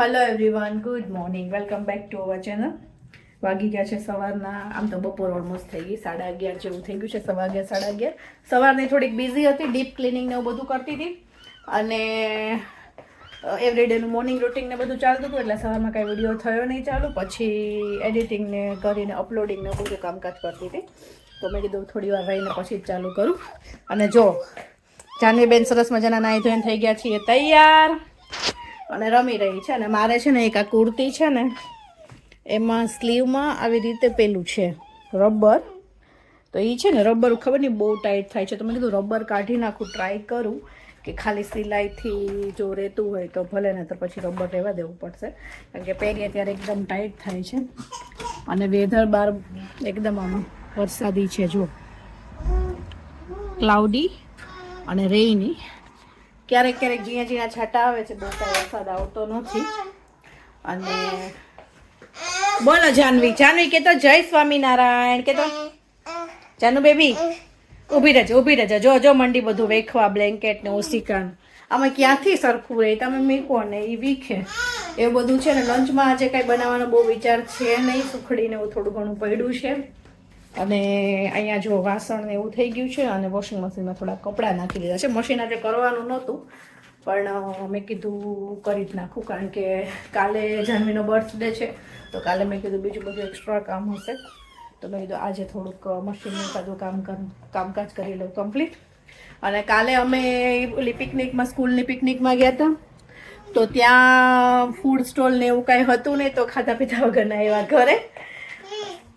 Hello everyone good morning welcome back to our channel વાગી ગયા છે સવારના, આમ તો બપોર ઓલમોસ્ટ થઈ ગઈ, સાડા અગિયાર જેવું થઈ ગયું છે, સવા અગિયાર, સાડા અગિયાર. સવારની થોડીક બિઝી હતી ડીપ ક્લિનિંગ ને એવું બધું કરતી હતી. અને એવરીડેનું મોર્નિંગ રૂટિન ને બધું ચાલતું હતું, એટલે સવારમાં કાંઈ વીડિયો થયો નહીં ચાલુ. પછી એડિટિંગ ને કરીને અપલોડિંગ ને બધું કામકાજ કરતી હતી. તો મેં કીધું થોડી વાર રહીને પછી જ ચાલુ કરું. અને જો, જાનવીબેન સરસ મજાના નાહી ધોઈને થઈ ગયા છીએ. તૈયાર! અને રમી રહી છે અને મારે છે ને એક આ કુર્તી છે ને, એમાં સ્લીવમાં આવી રીતે પેલું છે, રબર. તો એ છે ને રબર, ખબર નહીં બહુ ટાઈટ થાય છે. તો મેં કીધું રબર કાઢી નાખું ટ્રાય કરું કે ખાલી સિલાઈથી જો રહેતું હોય તો ભલે ને તો પછી રબર રહેવા દેવું પડશે. કારણ કે પહેરીએ ત્યારે એકદમ ટાઈટ થાય છે. અને વેધર બાર એકદમ આમ વરસાદી છે જો ક્લાઉડી અને રેઇની ક્યારેક ક્યારેક ઝીણા ઝીણા છાંટા આવે છે, બહુ કાંઈ વરસાદ આવતો નથી. અને બોલો, જાનવી. જાનવી કે તો જય સ્વામિનારાયણ. કે તો જાનુ બેબી, ઊભી રહેજો, ઊભી રહેજે. જો જો મંડી બધું વેખવા બ્લેન્કેટ ને ઓસિકાન આમાં ક્યાંથી સરખું રહે? તમે મીકો ને એ વીખે. એવું બધું છે ને લંચમાં આજે કાંઈ બનાવવાનો બહુ વિચાર છે નહીં સુખડીને એવું થોડું ઘણું પડ્યું છે. અને અહીંયા જો વાસણ ને એવું થઈ ગયું છે અને વોશિંગ મશીનમાં થોડા કપડાં નાખી દીધા છે. મશીન આજે કરવાનું નહોતું, પણ મેં કીધું કરી જ નાખું, કારણ કે કાલે જાનવીનો બર્થડે છે, તો કાલે મેં કીધું બીજું બધું એક્સ્ટ્રા કામ હશે. તો મેં કીધું આજે થોડુંક મશીનનું બધું કામ કામકાજ કરી લઉં કમ્પ્લીટ અને કાલે અમે ઓલી પિકનિકમાં સ્કૂલની પિકનિકમાં ગયા હતા. તો ત્યાં ફૂડ સ્ટોલ ને એવું કાંઈ હતું નહીં, તો ખાધા પીધા વગરના એવા ઘરે.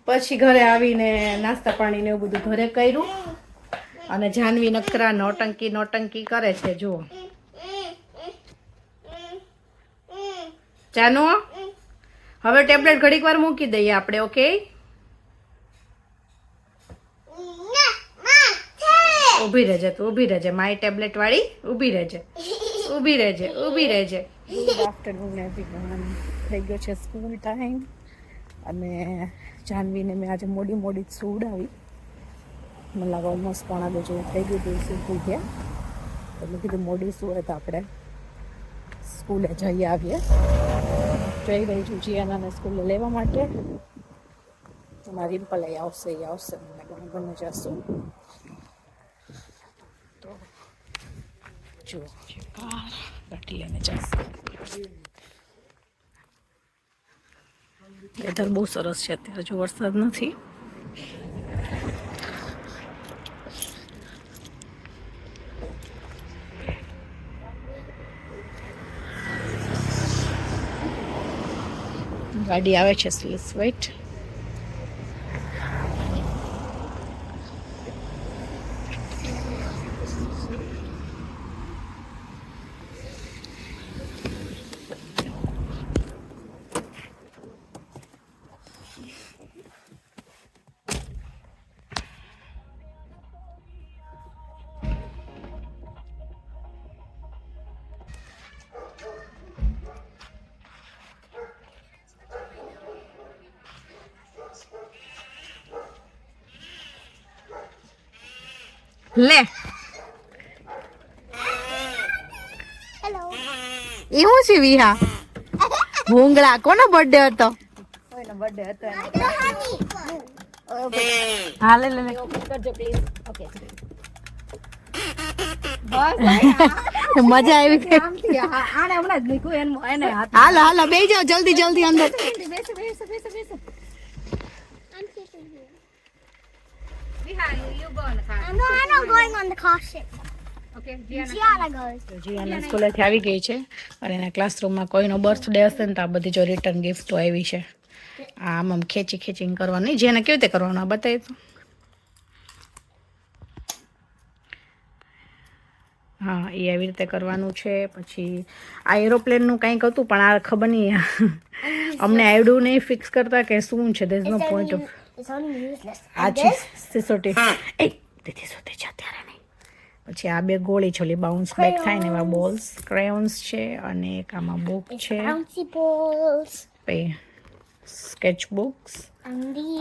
પછી ઘરે આવીને નાસ્તા પાણી ને એવું બધું ઘરે કર્યું. અને જાનવી નકરા નોટંકી નોટંકી કરે છે, જુઓ. જાનો હવે ટેબ્લેટ ઘડીક વાર મૂકી દઈએ આપણે, ઓકે? ઊભી રહેજે તું, ઊભી રહેજે. માય ટેબ્લેટ વાળી ઊભી રહેજે. ઊભી રહેજે ઊભી રહેજે. આફ્ટરનૂન એવરીવન થઈ ગયો છે સ્કૂલ ટાઈમ. અને જાનવીને મેં આજે મોડી મોડી જ સુવડાવી. મને લાગે ઓલમોસ્ટ પોણા બે જેવું થઈ ગયું હતું, સૂતી ગયા. તો મેં કીધું મોડી સુવે તો આપણે સ્કૂલે જઈ આવીએ. જઈ રહી છું જીયાનાને સ્કૂલે લેવા માટે. મારી રિમ્પલ એ આવશે એ આવશે. મને ગમે ગમે જશું. તો જુઓ ગાડી અને જશે વેધર બહુ સરસ છે અત્યારે જો વરસાદ નથી. ગાડી આવે છે સ્લીસ વેઇટ લે. એ હું છે વિહા? ભૂંગળા. કોનો બર્થડે હતો? કોઈનો બર્થડે હતો હા લે લે લે. કરજો પ્લીઝ ઓકે. મજા આવી ગઈ. આને હમણાં જ મૂક્યું એનું એને હાલો હાલો બે જાઓ જલ્દી જલ્દી અંદર. બેસો બેસો બેસો બેસો going on the car ship. જીયાના સ્કૂલેથી આવી ગઈ છે અને એના ક્લાસરૂમમાં કોઈનો બર્થડે હશે ને તો આ બધી જો રિટર્ન ગિફ્ટો આવી છે. આમ આમ ખેંચી ખેંચીને કરવાની. નહીં જેને કેવી રીતે કરવાનું આ બતાવી તો. હા એ આવી રીતે કરવાનું છે. પછી આ એરોપ્લેનનું કંઈક હતું પણ આ ખબર નહીં. અમને આવડ્યું નહીં ફિક્સ કરતા કે શું છે ધેઝ નો પોઈન્ટ ઓફ. આ છે સિસોટી એ તેથી સુધી છે અત્યારે નહીં. પછી આ બે ગોળી છોલી બાઉન્સ બેક થાય ને એવા બોલ્સ ક્રેયોન્સ છે અને એક આમાં બુક છે. સ્કેચ બુક્સ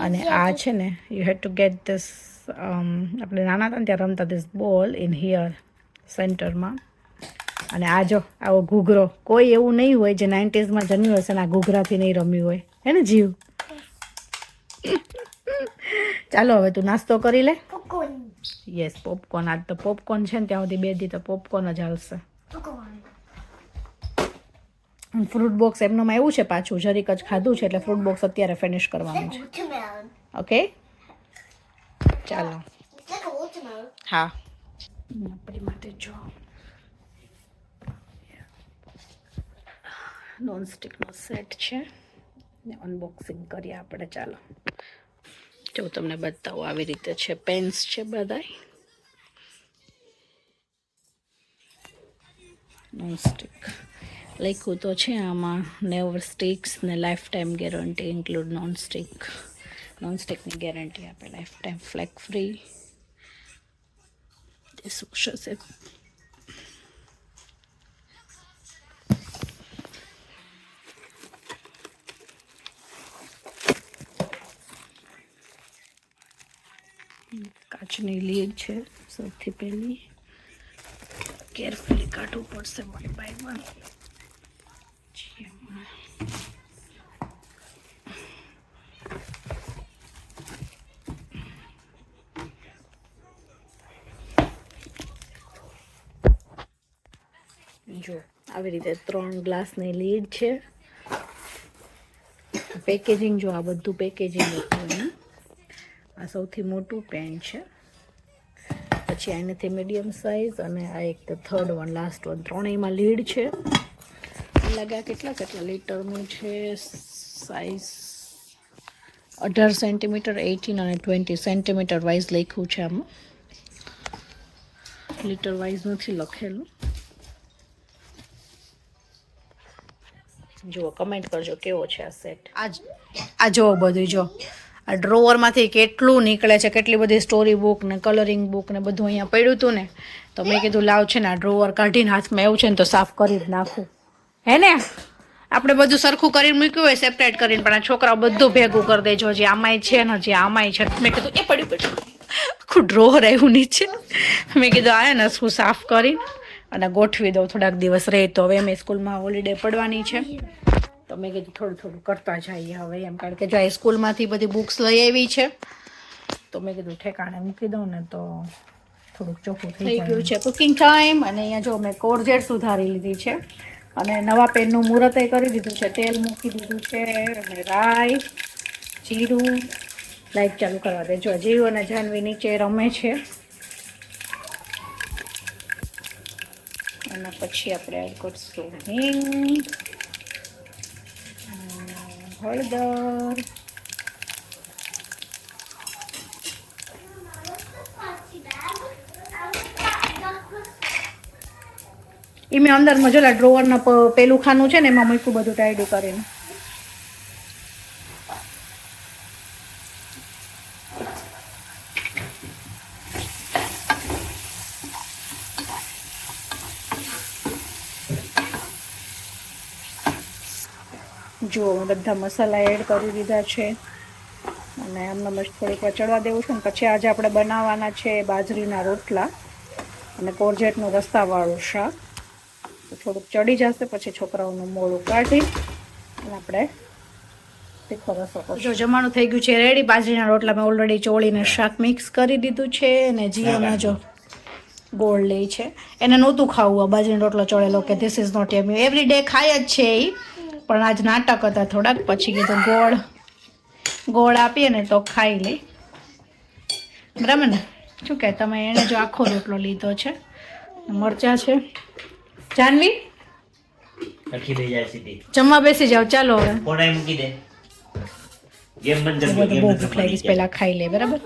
અને આ છે ને you had to get this આપણે નાના હતા ને ત્યાં રમતા ધીસ બોલ ઇન હિયર સેન્ટરમાં અને આ જો આવો ઘૂઘરો. કોઈ એવું નહીં હોય જે નાઇન્ટીઝમાં જન્મ્યું હશે ને આ ઘૂઘરાથી નહીં રમ્યું હોય. હે ને જીવ? ચાલો હવે તું નાસ્તો કરી લે. યસ પોપકોર્ન આજ તો પોપકોર્ન છે ને, ત્યાં સુધી બે દી તો પોપકોર્ન જ હાલશે. ફ્રૂટ બોક્સ એમનું એવું છે પાછું, જરીક જ ખાધું છે એટલે ફ્રૂટ બોક્સ અત્યારે ફિનિશ કરવાનું છે. ઓકે ચાલો. હા. આપણી માટે જો. નોનસ્ટિકનો સેટ છે. ને અનબોક્સિંગ કરીએ આપણે, ચાલો. જો તમને બતાવું આવી રીતે છે. પેન્સ છે બધાય. નોનસ્ટિક લખ્યું તો છે આમાં નેવર સ્ટિક્સ ને life time guarantee include nonstick નોનસ્ટિકની ગેરંટી આપે લાઈફ ટાઈમ ફ્લેક ફ્રી શું છે કાચની લીડ છે સૌથી પહેલી. કેરફુલી કાઢવું પડશે વન બાય વન જો આવી રીતે ત્રણ ગ્લાસની લીડ છે. પેકેજિંગ જો આ બધું પેકેજિંગ આ સૌથી મોટું પેન છે. પછી આનાથી મીડિયમ સાઇઝ અને આ એક થર્ડ વન લાસ્ટ વન ત્રણેયમાં લીડ છે. લગા કેટલા કેટલા લીટરનું છે? સાઇઝ અઢાર સેન્ટીમીટર એટીન અને ટ્વેન્ટી સેન્ટીમીટર વાઇઝ લખ્યું છે આમાં. લીટર વાઇઝ નથી લખેલું. જુઓ કમેન્ટ કરજો, કેવો છે આ સેટ આ આ જુઓ બધું જો આ ડ્રોવરમાંથી કેટલું નીકળે છે, કેટલી બધી સ્ટોરી બુક ને કલરિંગ બુક ને બધું અહીંયા પડ્યું હતું ને, તો મેં કીધું, લાવ છે ને આ ડ્રોવર કાઢીને હાથમાં એવું છે ને તો સાફ કરી જ નાખું. હે ને? આપણે બધું સરખું કરીને મૂક્યું હોય સેપરેટ કરીને, પણ આ છોકરાઓ બધું ભેગું કરી દેજો, જે આમાંય છે ને, જે આમાંય છે. મેં કીધું, એ પડ્યું પડ્યું. આખું ડ્રોવર આવ્યું નીચે. મેં કીધું, આ ને, શું સાફ કરી અને ગોઠવી દઉં, થોડાક દિવસ રહે તો. હવે મેં સ્કૂલમાં હોલિડે પડવાની છે. તો મેં કીધું થોડું થોડું કરતા જઈએ હવે એમ કારણ કે જો આ સ્કૂલમાંથી બધી બુક્સ લઈ આવી છે તો મેં કીધું ઠેકાણે મૂકી દઉં ને તો થોડુંક ચોખ્ખું થઈ ગયું છે કુકિંગ ટાઈમ અને અહીંયા જો મેં કોરજેટ સુધારી લીધી છે અને નવા પેનનું મુહૂર્ત કરી દીધું છે. તેલ મૂકી દીધું છે અને રાઈ જીરું લાઈટ ચાલુ કરવા દે જો જીરું અને જાનવી નીચે રમે છે. અને પછી આપણે એડ કરશું હિંગ. હળદર. એ મેં અંદરમાં ડ્રોવરના પેલું ખાનું છે ને એમાં મૂક્યું બધું ટાઈડું કરીને. જુઓ મેં બધા મસાલા એડ કરી દીધા છે અને આમને મસ્ત થોડીક ચડવા દેવું છે ને પછી આજે આપણે બનાવવાના છે બાજરીના રોટલા અને કોરજેટનું રસ્તાવાળું શાક. થોડુંક ચડી જશે, પછી છોકરાઓનું મોડું કાઢી અને આપણે. જો જમાણું થઈ ગયું છે રેડી બાજરીના રોટલા મેં ઓલરેડી ચોળીને શાક મિક્સ કરી દીધું છે અને જીઓના જો ગોળ લે છે. એને નહોતું ખાવું, આ બાજરીનો રોટલો ચોળેલો કે ધીસ ઇઝ નોટ એમ એવરી ડે ખાય જ છે એ. પણ આજ નાટક હતા થોડાક પછી કીધું ગોળ ગોળ આપીએ ને તો ખાઈ લે બરાબર ને? શું કહે તમે એણે જો આખો રોટલો લીધો છે. મરચાં છે. જાનવી? જમવા બેસી જાઓ ચાલો હવે. મૂકી દે. ગેમ બંધ પહેલા ખાઈ લે બરાબર?